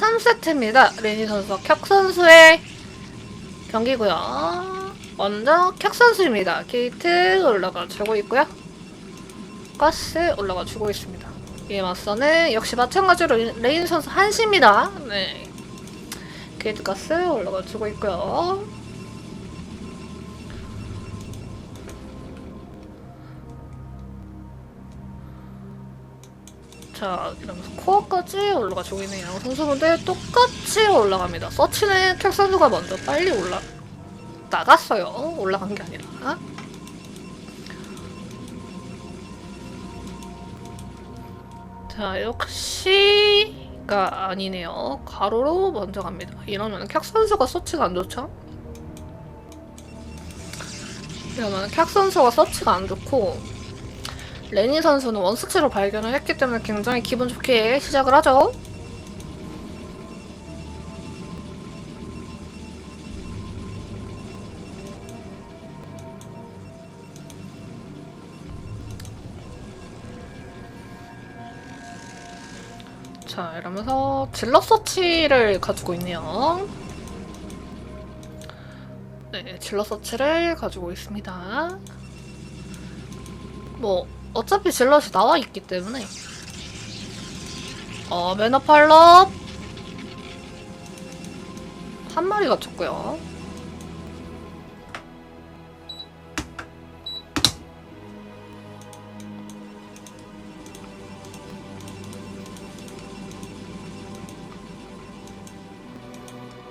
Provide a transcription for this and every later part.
3세트입니다. 레니 선수와 켰 선수의 경기고요. 먼저 켰 선수입니다. 게이트 올라가 주고 있고요. 가스 올라가 주고 있습니다. 이에 맞서는 역시 마찬가지로 레인 선수 한시입니다. 네. 게이트 가스 올라가 주고 있고요. 자, 이러면서 코어까지 올라가 주고 있는 양 선수분들 똑같이 올라갑니다. 서치는 캡 선수가 먼저 빨리 올라 나갔어요. 올라간 게 아니라. 자, 역시가 아니네요. 가로로 먼저 갑니다. 이러면 캡 선수가 서치가 안 좋죠? 이러면 캡 선수가 서치가 안 좋고 레니 선수는 원스치로 발견을 했기 때문에 굉장히 기분 좋게 시작을 하죠. 자, 이러면서 질러 서치를 가지고 있네요. 네, 질러 서치를 가지고 있습니다. 뭐, 어차피 질럿이 나와 있기 때문에 어 매너 팔럿 한 마리 갖췄고요.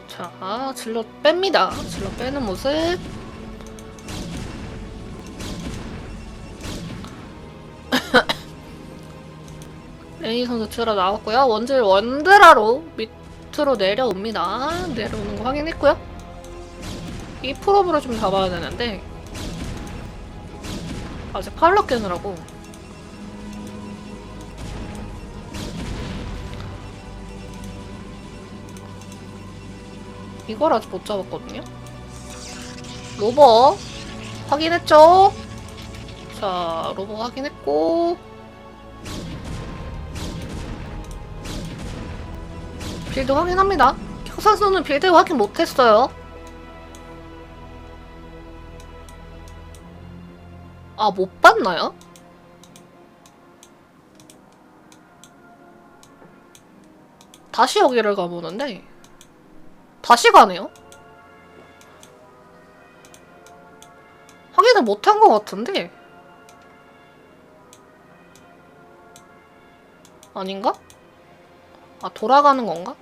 자, 질럿 뺍니다. 질럿 빼는 모습. 레니 선수 들어 나왔고요. 원질 원드라로 밑으로 내려옵니다. 내려오는 거 확인했고요. 이 프로브를 좀 잡아야 되는데 아직 팔로 깨느라고 이걸 아직 못 잡았거든요. 로버 확인했죠? 자, 로버 확인했고 빌드 확인합니다. 혁 선수는 빌드 확인 못했어요. 아, 못 봤나요? 다시 여기를 가보는데 다시 가네요? 확인을 못한 것 같은데 아닌가? 아 돌아가는 건가?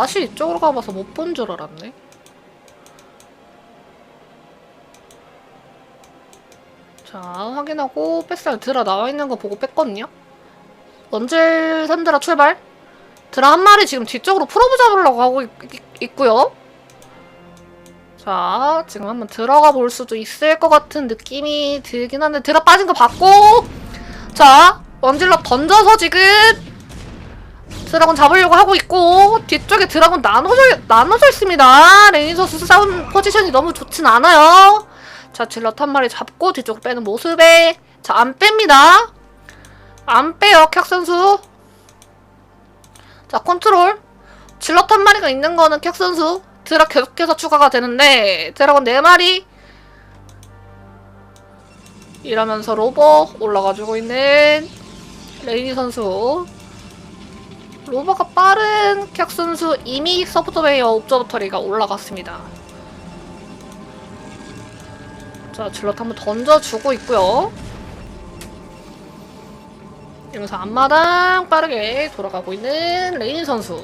다시 이쪽으로 가봐서 못 본 줄 알았네. 자, 확인하고 뱃살 드라 나와 있는 거 보고 뺐거든요. 원질 산드라 출발. 드라 한 마리 지금 뒤쪽으로 프로브 잡으려고 하고 있, 고요 자, 지금 한번 들어가 볼 수도 있을 것 같은 느낌이 들긴 한데 드라 빠진 거 봤고 자, 원질러 던져서 지금 드라곤 잡으려고 하고 있고 뒤쪽에 드라곤 나눠져 나눠져 있습니다. 레이저스 싸운 포지션이 너무 좋진 않아요. 자 질럿 한 마리 잡고 뒤쪽으로 빼는 모습에 자 안 뺍니다. 안 빼요 켰 선수. 자 컨트롤 질럿 한 마리가 있는 거는 켰 선수 드라 계속해서 추가가 되는데 드라곤 네 마리 이러면서 로버 올라가지고 있는 레이니 선수 로버가 빠른 캡 선수 이미 서브웨어 옵저버터리가 올라갔습니다. 자, 질럿 한번 던져주고 있고요. 이러면서 앞마당 빠르게 돌아가고 있는 레인 선수.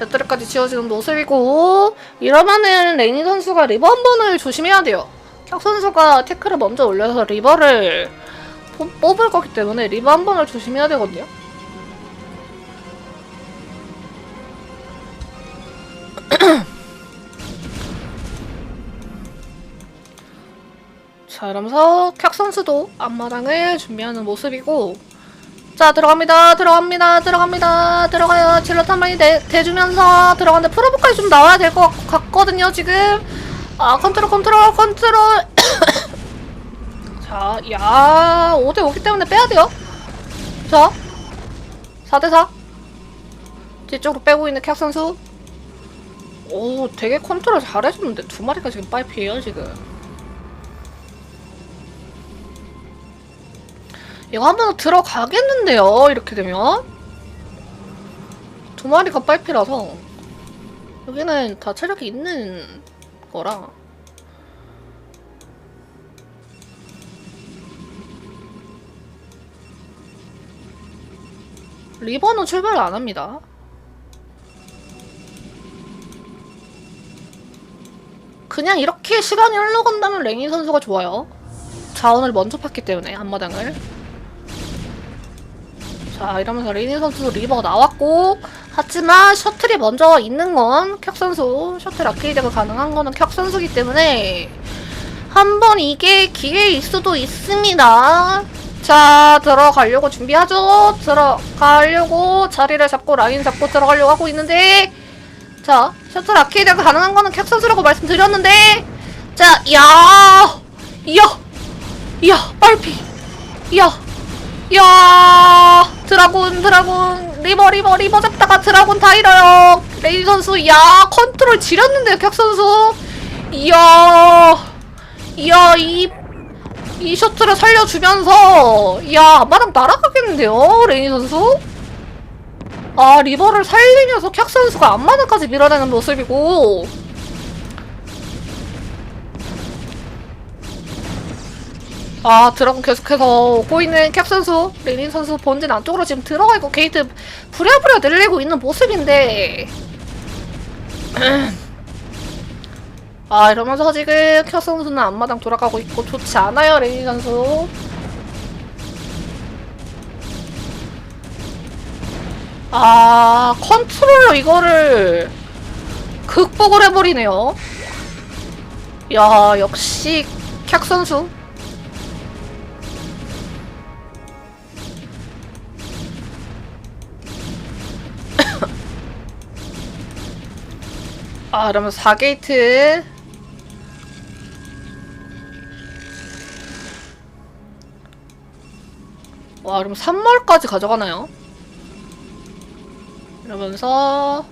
배터리까지 지어지는 모습이고 이러면은 레인 선수가 리버 한 번을 조심해야 돼요. 혁 선수가 태클을 먼저 올려서 리버를 뽑- 뽑을 거기 때문에 리버 한 번을 조심해야 되거든요. 자, 이러면서 켰 선수도 앞마당을 준비하는 모습이고 자, 들어갑니다. 들어갑니다. 들어갑니다. 들어가요. 질럿 한 마리 대, 대주면서 들어가는데 프로브까지 좀 나와야 될 것 같거든요, 지금. 아, 컨트롤, 컨트롤, 컨트롤. 자, 야, 5대 5기 때문에 빼야 돼요. 자, 4대4 뒤쪽으로 빼고 있는 캡 선수 오 되게 컨트롤 잘해주는데 두 마리가 지금 빨피해요 지금 이거 한 번 더 들어가겠는데요 이렇게 되면 두 마리가 빨피라서 여기는 다 체력이 있는 거라 리버는 출발을 안 합니다. 그냥 이렇게 시간이 흘러간다면 레니 선수가 좋아요. 자원을 먼저 팠기 때문에 앞마당을. 자 이러면서 레니 선수 리버가 나왔고 하지만 셔틀이 먼저 있는 건켰 선수. 셔틀 아케이드가 가능한 거는 켰 선수기 때문에 한 번 이게 기회일 수도 있습니다. 자 들어가려고 준비하죠? 들어가려고 자리를 잡고 라인 잡고 들어가려고 하고 있는데 자 셔틀 아케이드가 가능한 거는 캡 선수라고 말씀드렸는데 자 이야 이야 이야 빨피 이 야 드라군 드라군. 리버 리버 리버 잡다가 드라군 다 잃어요. 레이 선수 이야 컨트롤 지렸는데요 캡 선수. 이야 이야 이 이 셔틀을 살려주면서. 야 앞마당 날아가겠는데요 레니 선수? 아 리버를 살리면서 캡 선수가 앞마당까지 밀어내는 모습이고 아 드라곤 계속해서 있는 캡 선수 레닌 선수 본진 안쪽으로 지금 들어가 있고 게이트 부랴부랴 늘리고 있는 모습인데. 아 이러면서 지금 켜 선수는 앞마당 돌아가고 있고 좋지 않아요 레니 선수. 아 컨트롤러 이거를 극복을 해버리네요. 야 역시 캬 선수 아 그러면 4게이트 와 그럼 3몰까지 가져가나요? 이러면서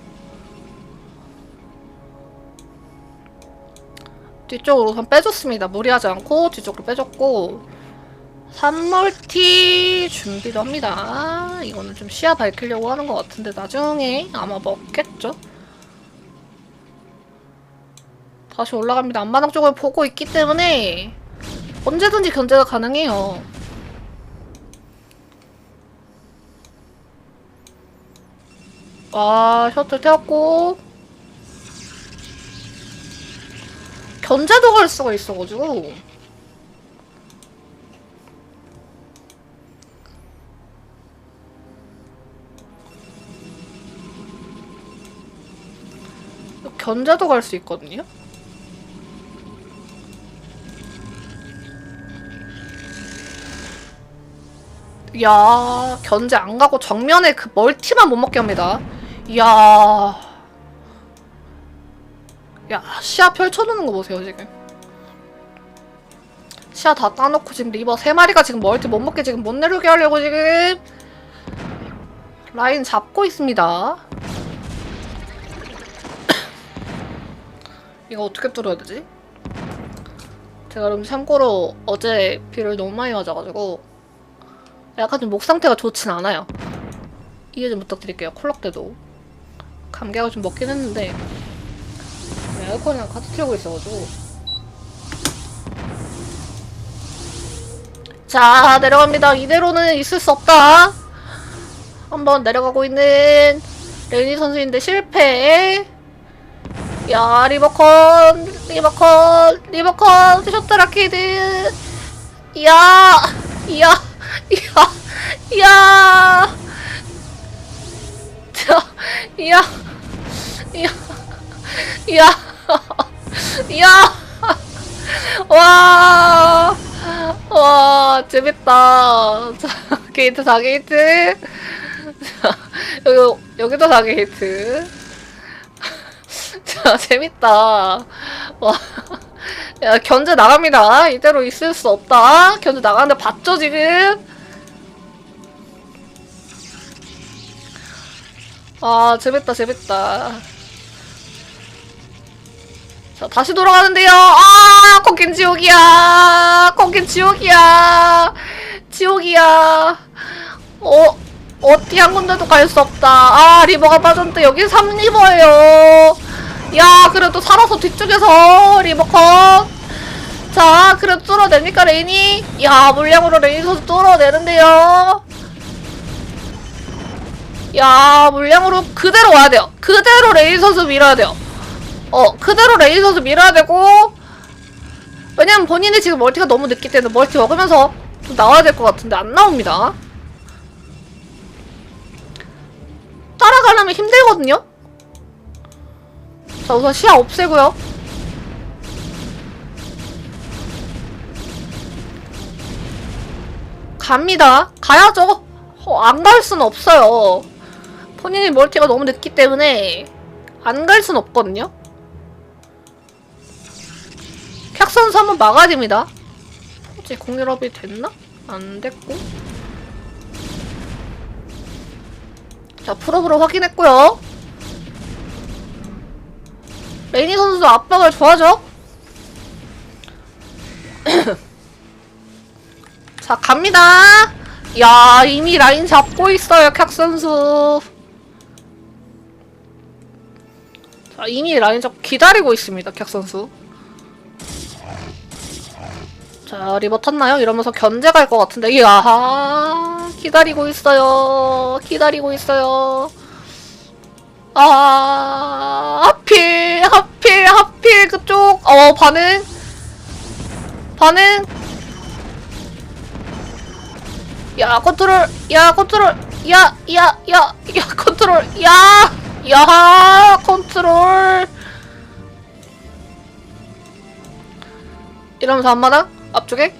뒤쪽으로 우선 빼줬습니다. 무리하지 않고 뒤쪽으로 빼줬고 3멀티 준비도 합니다. 이거는 좀 시야 밝히려고 하는 것 같은데 나중에 아마 먹겠죠? 다시 올라갑니다. 앞마당 쪽을 보고 있기 때문에 언제든지 견제가 가능해요. 아, 셔틀 태웠고. 견제도 갈 수가 있어가지고. 견제도 갈 수 있거든요? 야 견제 안 가고 정면에 그 멀티만 못 먹게 합니다. 이야. 야, 시야 펼쳐놓는 거 보세요, 지금. 시야 다 따놓고 지금 리버 세 마리가 지금 멀티 못 먹게 지금 못 내려게 하려고 지금 라인 잡고 있습니다. 이거 어떻게 뚫어야 되지? 제가 그럼 참고로 어제 비를 너무 많이 맞아가지고 약간 좀 목 상태가 좋진 않아요. 이해 좀 부탁드릴게요. 콜록 때도. 감기가 좀 먹긴 했는데 에어컨이랑 같이 틀고 있어가지고 자 내려갑니다 이대로는 있을 수 없다 한번 내려가고 있는 레니 선수인데 실패 야 리버컨 리버컨 리버컨 셔틀 이야 이야 이 야 이야 자 이야 이야 이야 이야 와, 와, 재밌다. 자, 게이트 4게이트. 자, 여기, 여기도 4게이트. 자, 재밌다. 와. 야, 견제 나갑니다. 이대로 있을 수 없다. 견제 나가는데 봤죠, 지금? 아, 재밌다, 재밌다. 자, 다시 돌아가는데요. 아, 코킨 지옥이야. 코킨 지옥이야. 지옥이야. 어, 어디 한 군데도 갈 수 없다. 아, 리버가 빠졌는데 여기 3리버예요. 야, 그래도 살아서 뒤쪽에서 리버 컷. 자, 그래도 뚫어냅니까, 레인이? 야, 물량으로 레인 선수 뚫어내는데요. 야, 물량으로 그대로 와야 돼요. 그대로 선수 밀어야 돼요. 어, 그대로 선수 밀어야 되고, 왜냐면 본인이 지금 멀티가 너무 늦기 때문에 멀티 먹으면서 좀 나와야 될 것 같은데 안 나옵니다. 따라가려면 힘들거든요? 자, 우선 시야 없애고요. 갑니다. 가야죠. 어, 안갈 수는 없어요. 본인이 멀티가 너무 늦기 때문에 안갈 수는 없거든요. 캡 선수 한번 막아야 됩니다. 혹시 공유럽이 됐나? 안 됐고. 자, 프로브로 확인했고요. 레이니 선수도 압박을 좋아하죠? 자, 갑니다. 야, 이미 라인 잡고 있어요, 캡 선수. 자, 이미 라인 잡고 기다리고 있습니다, 캡 선수. 자, 리버 탔나요? 이러면서 견제 갈 것 같은데. 이야, 기다리고 있어요. 기다리고 있어요. 아, 하필, 하필, 하필, 그쪽. 어, 반응. 반응. 야, 컨트롤. 야, 컨트롤. 야, 야, 야, 야, 컨트롤. 야, 야, 컨트롤. 이러면서 한마당? 앞쪽에?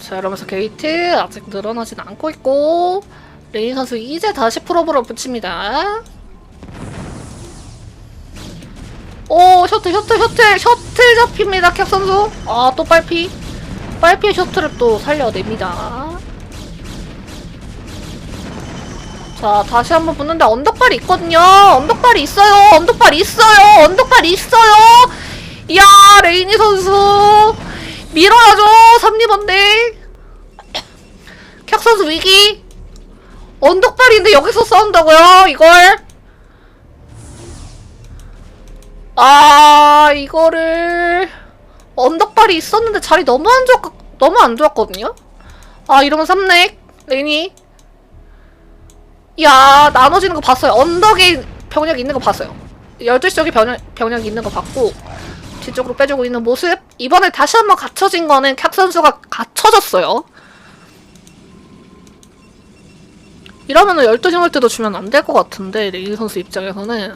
자, 이러면서 게이트 아직 늘어나진 않고 있고 레인 선수 이제 다시 프로브로 붙입니다. 오, 셔틀, 셔틀, 셔틀, 셔틀 잡힙니다, 캡 선수. 아, 또 빨피. 빨피의 셔틀을 또 살려냅니다. 자, 다시 한번 붙는데 언덕발이 있거든요. 언덕발이 있어요. 언덕발 있어요. 언덕발 있어요. 이야, 레이니 선수. 밀어야죠. 3리번데. 캡 선수 위기. 언덕발인데 여기서 싸운다고요? 이걸? 아, 이거를. 언덕발이 있었는데 자리 너무 안 좋았, 너무 안 좋았거든요? 아, 이러면 3렉. 레이니. 야 나눠지는 거 봤어요. 언덕에 병력 있는 거 봤어요. 12시 쪽에 병력, 병력 있는 거 봤고 뒤쪽으로 빼주고 있는 모습 이번에 다시 한번 갖춰진 거는 캡 선수가 갖춰졌어요. 이러면은 12시 올 때도 주면 안 될 것 같은데 레이 선수 입장에서는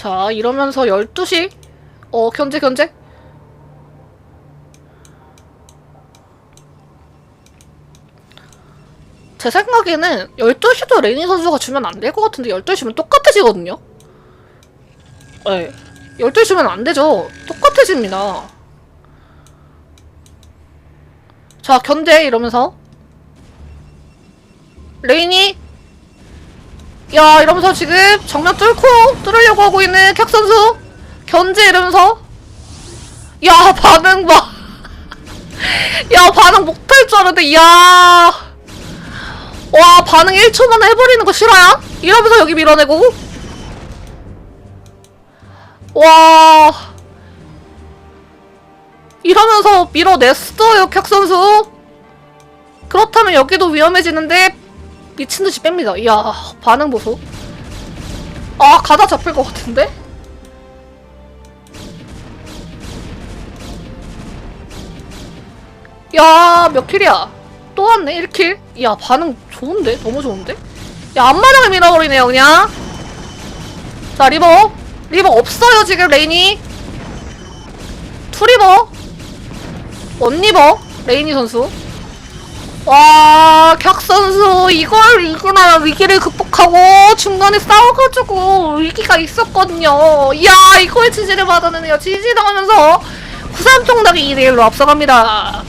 자 이러면서 12시 어 견제 견제 제 생각에는 12시도 레니 선수가 주면 안 될 것 같은데 12시면 똑같아지거든요? 네. 12시면 안 되죠. 똑같아집니다. 자, 견제 이러면서 레인이 야 이러면서 지금 정면 뚫고 뚫으려고 하고 있는 캡 선수 견제 이러면서. 야 반응 봐. 야 반응 못할 줄 알았는데 야. 와 반응 1초 만에 해버리는 거 싫어요? 이러면서 여기 밀어내고. 와. 이러면서 밀어냈어요 캡 선수. 그렇다면 여기도 위험해지는데 미친듯이 뺍니다 이야 반응 보소 아 가다 잡힐 것 같은데? 야, 몇 킬이야? 또 왔네, 1킬? 야, 반응 좋은데? 너무 좋은데? 야, 앞마당을 밀어버리네요, 그냥. 자, 리버. 리버 없어요, 지금, 레인이. 투리버. 원리버. 레인이 선수. 와, 격 선수 이걸 이기나 위기를 극복하고 중간에 싸워가지고 위기가 있었거든요. 이야, 이걸 지지를 받아내네요. 지지 당하면서 구삼총닭이 2대1로 앞서갑니다.